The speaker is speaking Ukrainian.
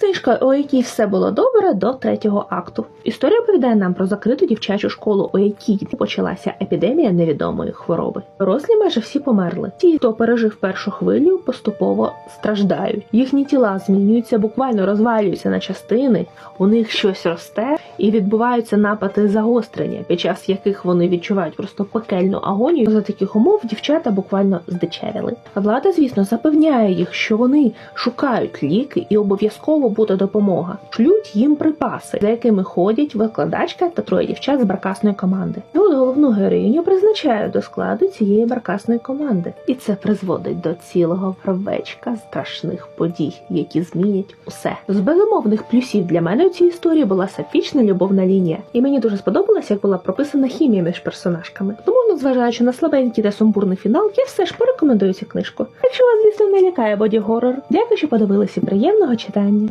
Книжка, у якій все було добре до третього акту. Історія оповідає нам про закриту дівчачу школу, у якій почалася епідемія невідомої хвороби. Дорослі майже всі померли. Ті, хто пережив першу хвилю, поступово страждають. Їхні тіла змінюються, буквально розвалюються на частини. У них щось росте і відбуваються напади загострення, під час яких вони відчувають просто пекельну агонію. За таких умов дівчата буквально здичевіли. Влада, звісно, запевняє їх, що вони шукають ліки і обов'язково буде допомога. Шлють їм припаси, за якими ходять викладачка та троє дівчат з баркасної команди. І от головну героїню призначають до складу цієї баркасної команди, і це призводить до цілого правечка страшних подій, які змінять усе. З безумовних плюсів для мене у цій історії була сапфічна любовна лінія, і мені дуже сподобалось, як була прописана хімія між персонажками. Тому, незважаючи на слабенький та сумбурний фінал, я все ж порекомендую цю книжку. Якщо вас, звісно, не лякає боді горор, дякую, що подивилися. Приємного читання.